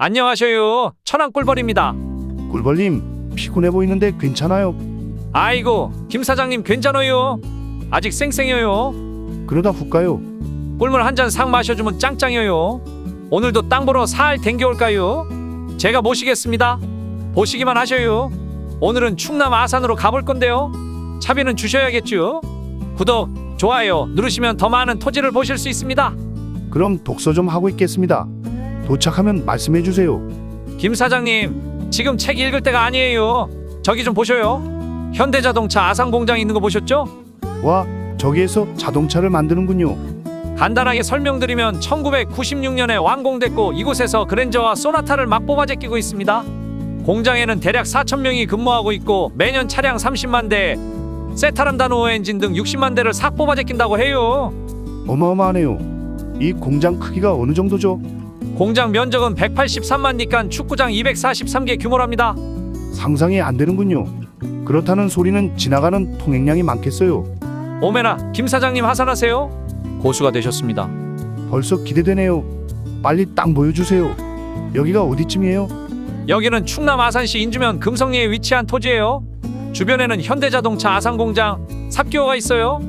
안녕하셔요. 천안 꿀벌입니다. 꿀벌님 피곤해 보이는데 괜찮아요? 아이고, 김 사장님 괜찮아요. 아직 쌩쌩해요. 그러다 훅 가요. 꿀물 한잔싹 마셔주면 짱짱해요. 오늘도 땅 보러 살 댕겨올까요? 제가 모시겠습니다. 보시기만 하셔요. 오늘은 충남 아산으로 가볼 건데요. 차비는 주셔야겠죠. 구독, 좋아요 누르시면 더 많은 토지를 보실 수 있습니다. 그럼 독서 좀 하고 있겠습니다. 도착하면 말씀해 주세요. 김 사장님, 지금 책 읽을 때가 아니에요. 저기 좀 보셔요. 현대자동차 아산 공장 있는 거 보셨죠? 와, 저기에서 자동차를 만드는군요. 간단하게 설명드리면 1996년에 완공됐고 이곳에서 그랜저와 소나타를 막 뽑아 제끼고 있습니다. 공장에는 대략 4천 명이 근무하고 있고 매년 차량 30만 대, 세타람다노 엔진 등 60만 대를 싹 뽑아 제낀다고 해요. 어마어마하네요. 이 공장 크기가 어느 정도죠? 공장 면적은 183만 니깐 축구장 243개 규모랍니다. 상상이 안 되는군요. 그렇다는 소리는 지나가는 통행량이 많겠어요. 오메나 김 사장님 하산하세요. 고수가 되셨습니다. 벌써 기대되네요. 빨리 땅 보여주세요. 여기가 어디쯤이에요? 여기는 충남 아산시 인주면 금성리에 위치한 토지예요. 주변에는 현대자동차 아산공장, 삽교가 있어요.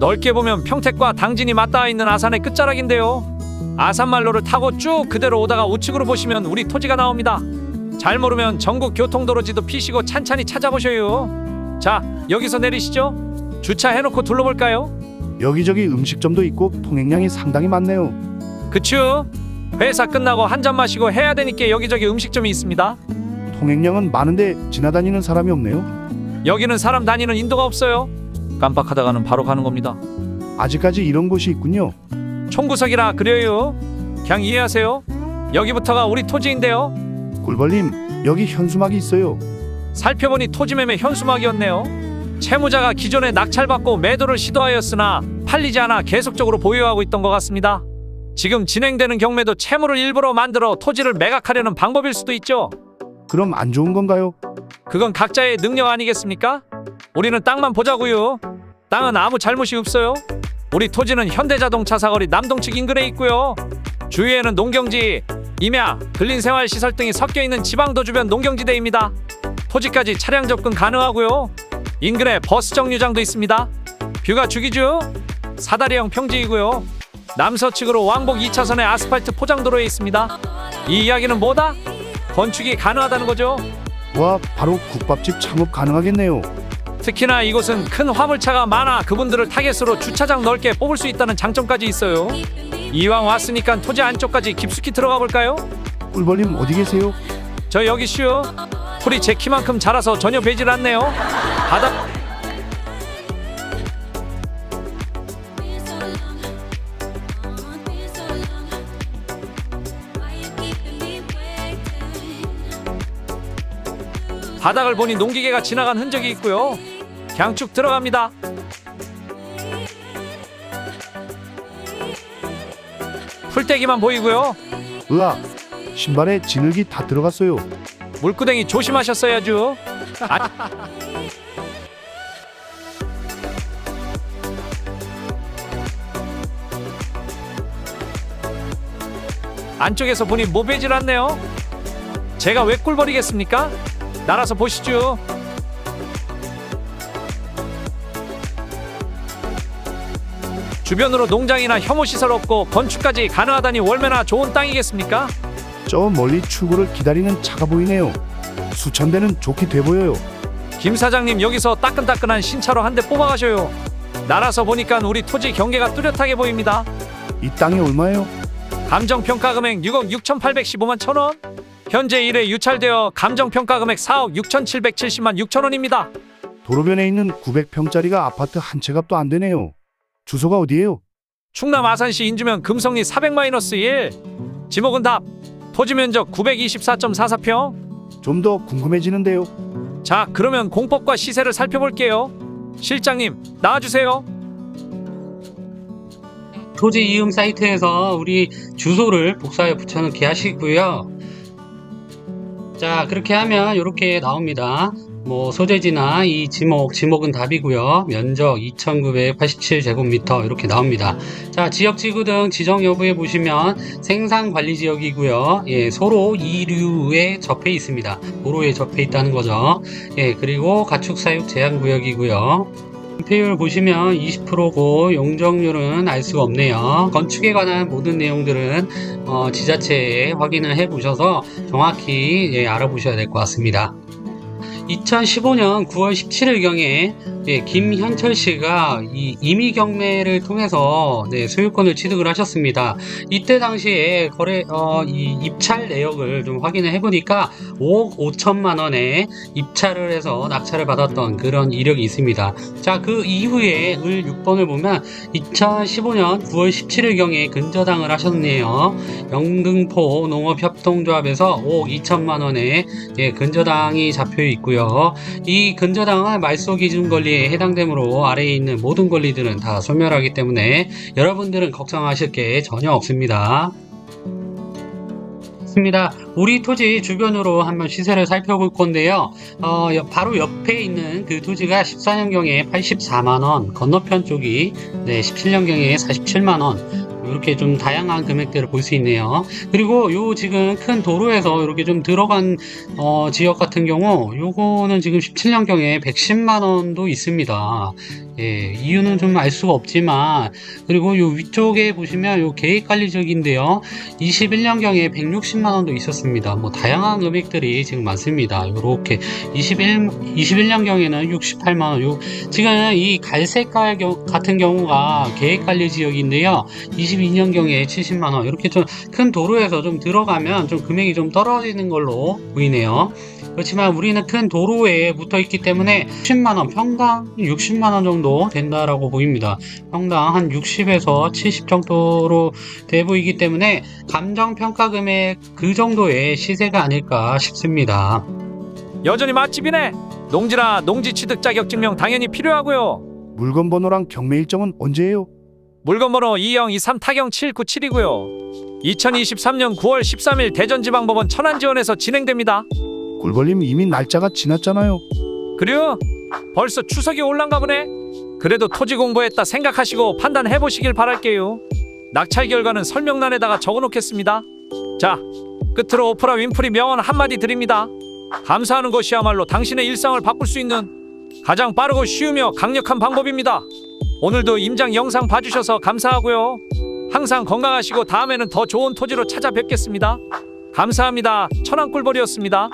넓게 보면 평택과 당진이 맞닿아 있는 아산의 끝자락인데요. 아산말로를 타고 쭉 그대로 오다가 우측으로 보시면 우리 토지가 나옵니다. 잘 모르면 전국 교통도로지도 피시고 찬찬히 찾아보셔요. 자, 여기서 내리시죠. 주차해놓고 둘러볼까요? 여기저기 음식점도 있고 통행량이 상당히 많네요. 그쵸? 회사 끝나고 한 잔 마시고 해야 되니까 여기저기 음식점이 있습니다. 통행량은 많은데 지나다니는 사람이 없네요. 여기는 사람 다니는 인도가 없어요. 깜빡하다가는 바로 가는 겁니다. 아직까지 이런 곳이 있군요. 총구석이라 그래요. 그냥 이해하세요. 여기부터가 우리 토지인데요. 꿀벌님, 여기 현수막이 있어요. 살펴보니 토지매매 현수막이었네요. 채무자가 기존에 낙찰받고 매도를 시도하였으나 팔리지 않아 계속적으로 보유하고 있던 것 같습니다. 지금 진행되는 경매도 채무를 일부러 만들어 토지를 매각하려는 방법일 수도 있죠. 그럼 안 좋은 건가요? 그건 각자의 능력 아니겠습니까? 우리는 땅만 보자고요. 땅은 아무 잘못이 없어요. 우리 토지는 현대자동차 사거리 남동측 인근에 있고요. 주위에는 농경지, 임야, 근린생활시설 등이 섞여 있는 지방도 주변 농경지대입니다. 토지까지 차량 접근 가능하고요. 인근에 버스 정류장도 있습니다. 뷰가 죽이죠. 사다리형 평지이고요. 남서측으로 왕복 2차선의 아스팔트 포장도로에 있습니다. 이 이야기는 뭐다? 건축이 가능하다는 거죠. 와, 바로 국밥집 창업 가능하겠네요. 특히나 이곳은 큰 화물차가 많아 그분들을 타겟으로 주차장 넓게 뽑을 수 있다는 장점까지 있어요. 이왕 왔으니까 토지 안쪽까지 깊숙이 들어가 볼까요? 꿀벌님 어디 계세요? 저 여기 쉬요. 풀이 제 키만큼 자라서 전혀 베질 않네요. 바닥 바닥을 보니 농기계가 지나간 흔적이 있고요. 쭉 들어갑니다. 풀떼기만 보이고요. 으아, 신발에 진흙이 다 들어갔어요. 물구덩이 조심하셨어야죠. 아... 안쪽에서 보니 모베질 않네요. 제가 왜 꿀벌이겠습니까? 날아서 보시죠. 주변으로 농장이나 혐오 시설 없고 건축까지 가능하다니 얼마나 좋은 땅이겠습니까? 저 멀리 출구를 기다리는 차가 보이네요. 수천 대는 좋게 돼 보여요. 김 사장님 여기서 따끈따끈한 신차로 한 대 뽑아가셔요. 날아서 보니까 우리 토지 경계가 뚜렷하게 보입니다. 이 땅이 얼마예요? 감정평가 금액 6억 6,815만 천 원. 현재 일에 유찰되어 감정평가 금액 4억 6,770만 6천 원입니다. 도로변에 있는 900평짜리가 아파트 한 채 값도 안 되네요. 주소가 어디예요? 충남 아산시 인주면 금성리 400-1 지목은 답. 토지 면적 924.44평. 좀 더 궁금해지는데요. 자, 그러면 공법과 시세를 살펴볼게요. 실장님, 나와주세요. 토지 이음 사이트에서 우리 주소를 복사해 붙여넣기 하시고요. 자, 그렇게 하면 이렇게 나옵니다. 뭐 소재지나 이 지목, 지목은 답이고요. 면적 2,987제곱미터 이렇게 나옵니다. 자, 지역 지구 등 지정 여부에 보시면 생산 관리 지역이고요. 예, 소로 2류에 접해 있습니다. 도로에 접해 있다는 거죠. 예, 그리고 가축 사육 제한 구역이고요. 배율 보시면 20%고 용적률은 알 수가 없네요. 건축에 관한 모든 내용들은 어, 지자체에 확인을 해 보셔서 정확히 예, 알아보셔야 될 것 같습니다. 2015년 9월 17일경에 예, 김현철 씨가 이 임의 경매를 통해서 네, 소유권을 취득을 하셨습니다. 이때 당시에 거래 어, 이 입찰 내역을 좀 확인을 해보니까 5억 5천만 원에 입찰을 해서 낙찰을 받았던 그런 이력이 있습니다. 자, 그 이후에 을 6번을 보면 2015년 9월 17일경에 근저당을 하셨네요. 영등포 농업협동조합에서 5억 2천만 원의 예, 근저당이 잡혀 있고요. 이 근저당은 말소 기준 권리에 해당되므로 아래에 있는 모든 권리들은 다 소멸하기 때문에 여러분들은 걱정하실 게 전혀 없습니다. 있습니다. 우리 토지 주변으로 한번 시세를 살펴볼 건데요. 어, 여- 바로 옆에 있는 그 토지가 14년경에 84만원, 건너편 쪽이 네, 17년경에 47만원, 이렇게 좀 다양한 금액들을 볼수 있네요. 그리고 요 지금 큰 도로에서 이렇게 좀 들어간 어, 지역 같은 경우 요거는 지금 17년경에 110만 원도 있습니다. 예, 이유는 좀 알 수가 없지만 그리고 요 위쪽에 보시면 요 계획관리적인데요. 21년경에 160만 원도 있었습니다. 뭐 다양한 금액들이 지금 많습니다. 요렇게 21 21년경에는 68만 원. 요 지금 이 갈색깔 경- 같은 경우가 계획관리 지역인데요. 22년경에 70만 원. 이렇게 좀 큰 도로에서 좀 들어가면 좀 금액이 좀 떨어지는 걸로 보이네요. 그렇지만 우리는 큰 도로에 붙어 있기 때문에 60만 원, 평당 60만 원 정도 된다라고 보입니다. 평당 한 60에서 70 정도로 돼 보이기 때문에 감정 평가 금액 그 정도의 시세가 아닐까 싶습니다. 여전히 맛집이네. 농지나 농지 취득 자격 증명 당연히 필요하고요. 물건 번호랑 경매 일정은 언제예요? 물건 번호 2023 타경 797이고요. 2023년 9월 13일 대전지방법원 천안지원에서 진행됩니다. 꿀벌님 이미 날짜가 지났잖아요. 그래요? 벌써 추석이 올란가 보네. 그래도 토지 공부했다 생각하시고 판단해 보시길 바랄게요. 낙찰 결과는 설명란에다가 적어 놓겠습니다. 자, 끝으로 오프라 윈프리 명언 한마디 드립니다. 감사하는 것이야말로 당신의 일상을 바꿀 수 있는 가장 빠르고 쉬우며 강력한 방법입니다. 오늘도 임장 영상 봐주셔서 감사하고요. 항상 건강하시고 다음에는 더 좋은 토지로 찾아뵙겠습니다. 감사합니다. 천안꿀벌이었습니다.